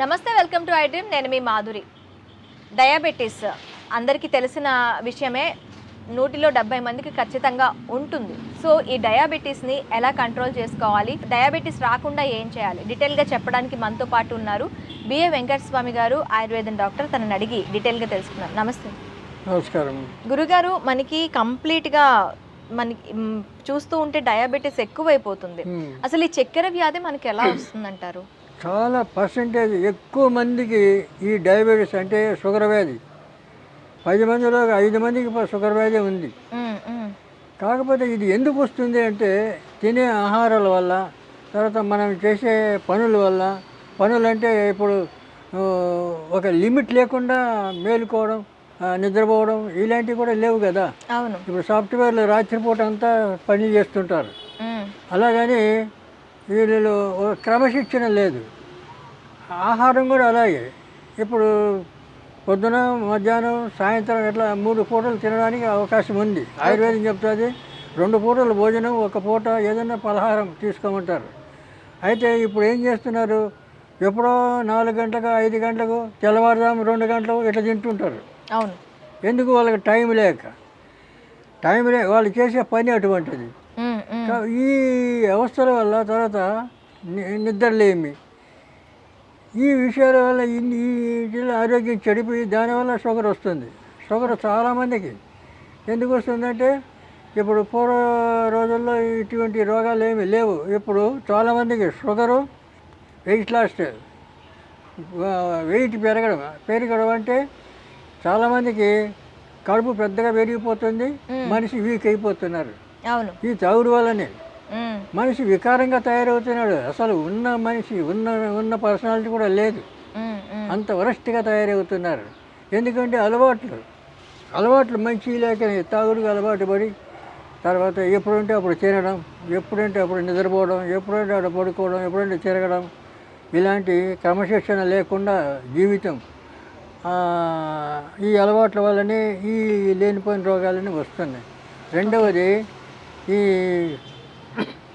నమస్తే welcome to iDream నేను మీ Madhuri. Diabetes అందరికీ తెలిసిన విషయమే నూటిలో డెబ్బై మందికి ఖచ్చితంగా ఉంటుంది. సో ఈ డయాబెటీస్ని ఎలా కంట్రోల్ చేసుకోవాలి? డయాబెటీస్ రాకుండా ఏం చేయాలి? డీటెయిల్గా చెప్పడానికి మనతో పాటు ఉన్నారు బిఏ వెంకట స్వామి గారు ఆయుర్వేదం డాక్టర్. తనని అడిగి డీటెయిల్గా తెలుసుకున్నారు నమస్తే. నమస్కారం. గురుగారు మనకి కంప్లీట్గా మనకి చూస్తూ ఉంటే డయాబెటీస్ ఎక్కువైపోతుంది. అసలు ఈ చక్కెర వ్యాధి మనకి ఎలా వస్తుందంటారు? చాలా పర్సంటేజ్ ఎక్కువ మందికి ఈ డయాబెటీస్ అంటే షుగర్ వ్యాధి. పది మందిలో ఐదు మందికి షుగర్ వ్యాధి ఉంది. కాకపోతే ఇది ఎందుకు వస్తుంది అంటే తినే ఆహారాల వల్ల తర్వాత మనం చేసే పనుల వల్ల పనులు అంటే ఇప్పుడు ఒక లిమిట్ లేకుండా మేలుకోవడం నిద్రపోవడం ఇలాంటివి కూడా లేవు కదా. అవును. ఇప్పుడు సాఫ్ట్వేర్లు రాత్రిపూట అంతా పని చేస్తుంటారు. అలాగని వీళ్ళు క్రమశిక్షణ లేదు. ఆహారం కూడా అలాగే. ఇప్పుడు పొద్దున మధ్యాహ్నం సాయంత్రం ఇట్లా మూడు పూటలు తినడానికి అవకాశం ఉంది. ఆయుర్వేదం చెప్తుంది రెండు పూటలు భోజనం ఒక పూట ఏదైనా పలహారం తీసుకోమంటారు. అయితే ఇప్పుడు ఏం చేస్తున్నారు? ఎప్పుడో నాలుగు గంటలకు ఐదు గంటలకు తెల్లవారుజాము రెండు గంటలకు ఇట్లా తింటుంటారు. అవును. ఎందుకు వాళ్ళకి టైం లేక? టైం లే వాళ్ళు చేసే పని అటువంటిది. ఈ అవస్థల వల్ల తర్వాత నిద్రలేమి ఈ విషయాల వల్ల ఇన్ని ఆరోగ్యం చెడిపోయి దానివల్ల షుగర్ వస్తుంది. షుగర్ చాలామందికి ఎందుకు వస్తుందంటే ఇప్పుడు పూర్వ రోజుల్లో ఇటువంటి రోగాలు ఏమి లేవు. ఇప్పుడు చాలామందికి షుగరు వెయిట్ లాస్ట్ వెయిట్ పెరగడం పెరగడం అంటే చాలామందికి కడుపు పెద్దగా పెరిగిపోతుంది మనిషి వీక్ అయిపోతున్నారు. ఈ తాగుడు వల్లనే మనిషి వికారంగా తయారవుతున్నాడు. అసలు ఉన్న మనిషి ఉన్న ఉన్న పర్సనాలిటీ కూడా లేదు. అంత వరస్ట్గా తయారవుతున్నారు. ఎందుకంటే అలవాట్లు అలవాట్లు మంచి లేక తాగుడుకు అలవాటు పడి తర్వాత ఎప్పుడంటే అప్పుడు తినడం ఎప్పుడంటే అప్పుడు నిద్రపోవడం ఎప్పుడంటే అప్పుడు పడుకోవడం ఎప్పుడంటే తిరగడం ఇలాంటి క్రమశిక్షణ లేకుండా జీవితం ఈ అలవాట్ల వల్లనే ఈ లేనిపోయిన రోగాలన్నీ వస్తున్నాయి. రెండవది ఈ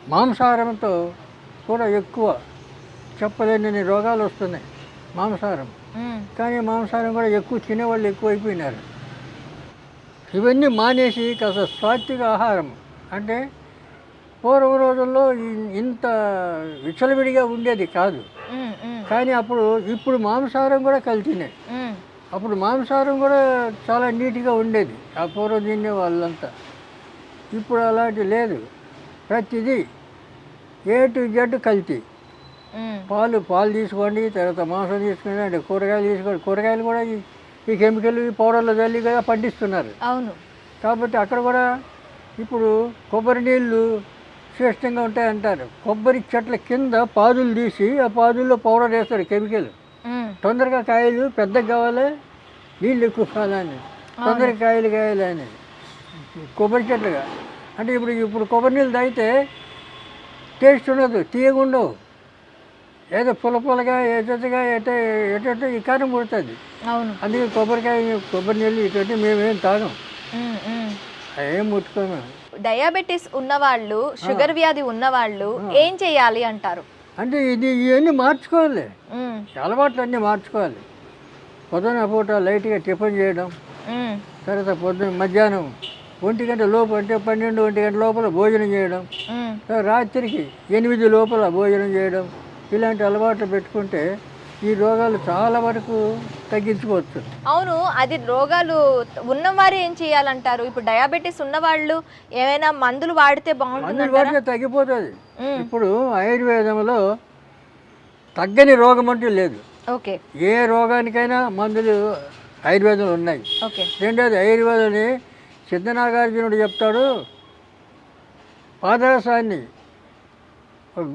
మాంసాహారంతో కూడా ఎక్కువ చెప్పలేని రోగాలు వస్తున్నాయి మాంసాహారం. కానీ మాంసాహారం కూడా ఎక్కువ తినేవాళ్ళు ఎక్కువైపోయినారు. ఇవన్నీ మానేసి కాస్త సాత్విక ఆహారం. అంటే పూర్వ రోజుల్లో ఇంత విచ్చలవిడిగా ఉండేది కాదు. కానీ అప్పుడు ఇప్పుడు మాంసాహారం కూడా కల్తీనే. మ్, అప్పుడు మాంసాహారం కూడా చాలా నీట్గా ఉండేది. ఆ పూర్వం తినే వాళ్ళంతా. ఇప్పుడు అలాంటి లేదు. ప్రతిదీ ఏ టు జెడ్ కల్తీ. పాలు పాలు తీసుకోండి తర్వాత మాంసం తీసుకోండి అంటే కూరగాయలు తీసుకోండి. కూరగాయలు కూడా ఈ కెమికల్ ఈ పౌడర్లు చల్లి కదా పండిస్తున్నారు. అవును. కాబట్టి అక్కడ కూడా ఇప్పుడు కొబ్బరి నీళ్ళు శ్రేష్టంగా ఉంటాయంటారు. కొబ్బరి చెట్ల కింద పాదులు తీసి ఆ పాదుల్లో పౌడర్ వేస్తారు కెమికల్. తొందరగా కాయలు పెద్దగా కావాలి నీళ్ళు ఎక్కువ కావాలని. తొందరగా కాయలు కాయాలని కొబ్బరి చెట్లుగా. అంటే ఇప్పుడు ఇప్పుడు కొబ్బరి నీళ్ళు తాగితే టేస్ట్ ఉండదు తీయగా ఉండవు. ఏదో పుల్ల పుల్లగా ఎటగా ఎట ఎటో ఈ కారం పుడుతుంది అవును. అందుకే కొబ్బరికాయ కొబ్బరి నీళ్ళు ఇటువంటి మేమేం తాగం. ఏం ముట్టుకోము. డయాబెటీస్ ఉన్నవాళ్ళు షుగర్ వ్యాధి ఉన్నవాళ్ళు ఏం చేయాలి అంటారు? అంటే ఇది ఇవన్నీ మార్చుకోవాలి. అలవాట్లు అన్నీ మార్చుకోవాలి. పొద్దున పూట లైట్గా టిఫిన్ చేయడం తర్వాత పొద్దున మధ్యాహ్నం ఒంటి గంట లోపు అంటే పన్నెండు ఒంటి గంట లోపల భోజనం చేయడం రాత్రికి ఎనిమిది లోపల భోజనం చేయడం ఇలాంటి అలవాట్లు పెట్టుకుంటే ఈ రోగాలు చాలా వరకు తగ్గించుకోవచ్చు. అవును అది రోగాలు ఉన్నవారు ఏం చేయాలంటారు? ఇప్పుడు డయాబెటీస్ ఉన్నవాళ్ళు ఏమైనా మందులు వాడితే బాగుంటుంది మందులు వాడితే తగ్గిపోతుంది. ఇప్పుడు ఆయుర్వేదంలో తగ్గని రోగం అంటూ లేదు. ఓకే. ఏ రోగానికైనా మందులు ఆయుర్వేదంలో ఉన్నాయి. ఓకే. రెండోది ఆయుర్వేదని సిద్ధనాగార్జునుడు చెప్తాడు. పాదరసాన్ని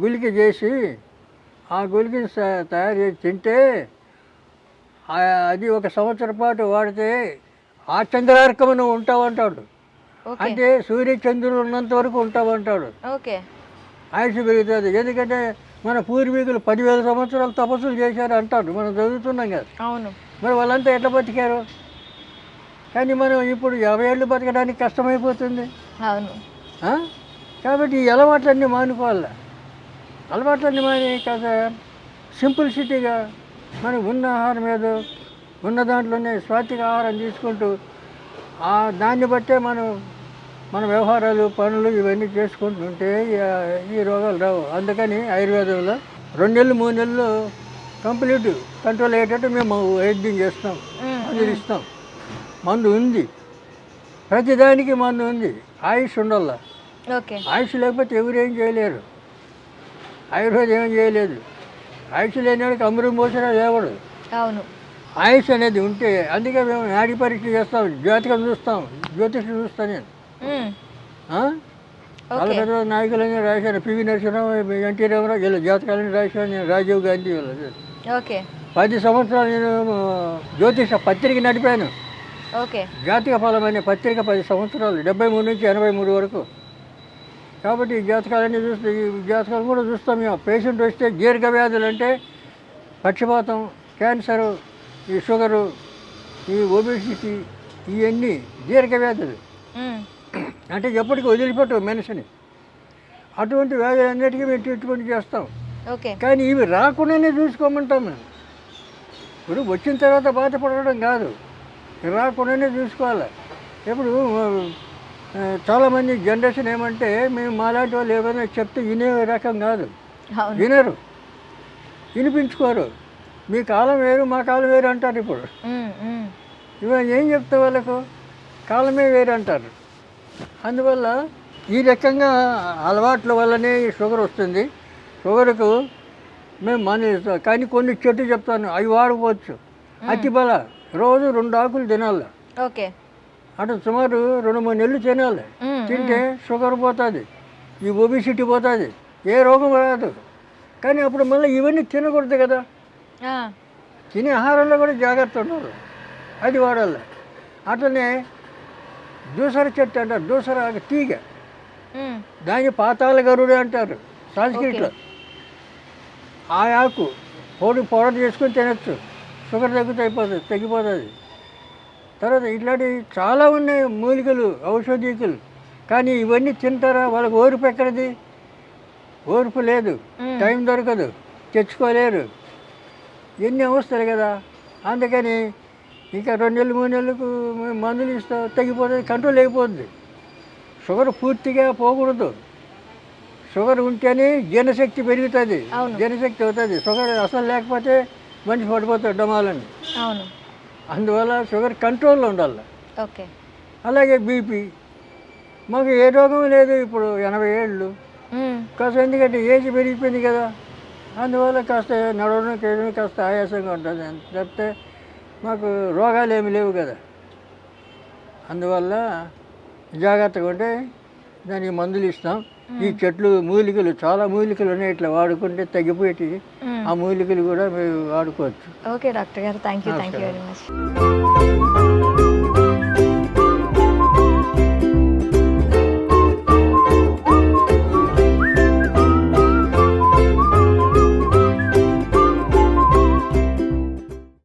గులిక చేసి ఆ గులికని స- తయారు చేసి తింటే అది ఒక సంవత్సరం పాటు వాడితే ఆ చంద్రార్కము నువ్వు ఉంటావంటాడు అంటే సూర్య చంద్రుడు ఉన్నంత వరకు ఉంటావంటాడు. ఓకే. ఆయుష్ పెరుగుతుంది. ఎందుకంటే మన పూర్వీకులు పదివేల సంవత్సరాలు తపస్సులు చేశారు అంటారు. మనం చదువుతున్నాం కదా. అవును. మరి వాళ్ళంతా ఎట్లా బతికారు? కానీ మనం ఇప్పుడు యాభై ఏళ్ళు బతకడానికి కష్టమైపోతుంది. అవును? కాబట్టి ఈ అలవాట్లన్నీ మానుకోవాలి? అలవాట్లన్నీ మరి కాస్త సింపుల్సిటీగా మనకు ఉన్న ఆహారం ఏదో ఉన్న దాంట్లోనే స్వాతిక ఆహారం తీసుకుంటూ ఆ దాన్ని బట్టే మనం మన వ్యవహారాలు పనులు ఇవన్నీ చేసుకుంటుంటే ఈ- ఈ రోగాలు రావు. అందుకని ఆయుర్వేదంలో రెండు నెలలు మూడు నెలలు కంప్లీట్ కంట్రోల్ అయ్యేటట్టు మేము వైద్యం చేస్తాం. మందులు ఇస్తాం. మందు ఉంది. ప్రతిదానికి మందు ఉంది. ఆయుష్ ఉండాల. ఆయుష్ లేకపోతే ఎవరు చేయలేరు. ఆయుర్వేదం ఏం చేయలేదు. ఆయుష్ లేనివాడికి అమృతం పోసినా లేవడు. అవును. ఆయుష్ అనేది ఉంటే అందుకే మేము నాడి పరీక్ష చేస్తాం. జ్యోతికం చూస్తాం. జ్యోతిషం చూస్తాను నేను. ఓకే. పెద్ద నాయకులని రాశాను పివి నరసింహరావు ఎన్టీ రామారావు వీళ్ళ జాతకాలని రాశాను నేను రాజీవ్ గాంధీ వీళ్ళ ఓకే. పది సంవత్సరాలు నేను జ్యోతిష పత్రిక నడిపాను. ఓకే. జాతక ఫలం అనే పత్రిక పది సంవత్సరాలు. డెబ్బై మూడు నుంచి ఎనభై మూడు వరకు. కాబట్టి ఈ జాతకాలన్నీ చూస్తే ఈ జాతకాలు కూడా చూస్తాం. మేము పేషెంట్ వస్తే దీర్ఘ వ్యాధులు అంటే పక్షపాతం క్యాన్సరు ఈ షుగరు ఈ ఒబిసిటీ ఇవన్నీ దీర్ఘ వ్యాధులు మ్మ్. అంటే ఎప్పటికీ వదిలిపెట్టవు మనిషిని అటువంటి వ్యాధులన్నిటికీ మేము ట్రీట్మెంట్ చేస్తాం. కానీ ఇవి రాకుండానే చూసుకోమంటాం మేము ఇప్పుడు వచ్చిన తర్వాత బాధపడడం కాదు. రాకుండానే చూసుకోవాలి. ఇప్పుడు చాలామంది జనరేషన్ ఏమంటే మేము మాలాంటి వాళ్ళు ఏమైనా చెప్తే వినే రకం కాదు. వినరు. వినిపించుకోరు. మీ కాలం వేరు మా కాలం వేరు అంటారు ఇప్పుడు. ఇవాళ ఏం చెప్తే వాళ్ళకు? కాలమే వేరు అంటారు. అందువల్ల ఈ రకంగా అలవాట్ల వల్లనే షుగర్ వస్తుంది. షుగర్కు మేము మానేస్తాం కానీ కొన్ని చెట్టు చెప్తాను అవి వాడుకోవచ్చు అతి బల రోజు రెండు ఆకులు తినాలి. ఓకే. అటు సుమారు రెండు మూడు నెలలు తినాలి. తింటే షుగర్ పోతుంది ఈ ఒబిసిటీ పోతుంది ఏ రోగం రాదు. కానీ అప్పుడు మళ్ళీ ఇవన్నీ తినకూడదు కదా. తినే ఆహారంలో కూడా జాగ్రత్త ఉండాలి. అది వాడాలి. అట్లనే దూసర చెట్టు అంటారు దూసర తీగ. దాన్ని పాతాల గరుడు అంటారు సంస్కృతిలో. ఆ ఆకు పొడి పౌడర్ చేసుకొని తినచ్చు. షుగర్ తగ్గుతూ అయిపోతుంది తగ్గిపోతుంది. తర్వాత ఇట్లాంటివి చాలా ఉన్నాయి మూలికలు ఔషధీకులు. కానీ ఇవన్నీ తింటారా? వాళ్ళకి ఓర్పు ఎక్కడిది? ఓర్పు లేదు. టైం దొరకదు. తెచ్చుకోలేరు. ఎన్ని అవస్థలు కదా? అందుకని ఇంకా రెండు నెలలు మూడు నెలలకు మందులు ఇస్తాం తగ్గిపోతుంది కంట్రోల్ అయిపోద్ది. షుగర్ పూర్తిగా పోకూడదు. షుగర్ ఉంటేనే జీర్ణశక్తి పెరుగుతుంది. అవును. జీర్ణశక్తి అవుతుంది. షుగర్ అసలు లేకపోతే మనిషి పడిపోతాడు డమాలని. అవును. అందువల్ల షుగర్ కంట్రోల్లో ఉండాలి. ఓకే. అలాగే బీపీ. మాకు ఏ రోగం లేదు ఇప్పుడు ఎనభై ఏళ్ళు. కాస్త ఎందుకంటే ఏజ్ పెరిగిపోయింది కదా. అందువల్ల కాస్త నడవడం చేయడం కాస్త ఆయాసంగా ఉంటుంది. తప్పితే మాకు రోగాలు ఏమి లేవు కదా. అందువల్ల జాగ్రత్తగా ఉంటే దానికి మందులు ఇస్తాం. ఈ చెట్లు మూలికలు చాలా మూలికలు ఉన్నాయి ఇట్లా వాడుకుంటే తగ్గిపోయేటి. మ్మ్. ఆ మూలికలు కూడా మేము వాడుకోవచ్చు. ఓకే డాక్టర్ గారు thank you thank you very much.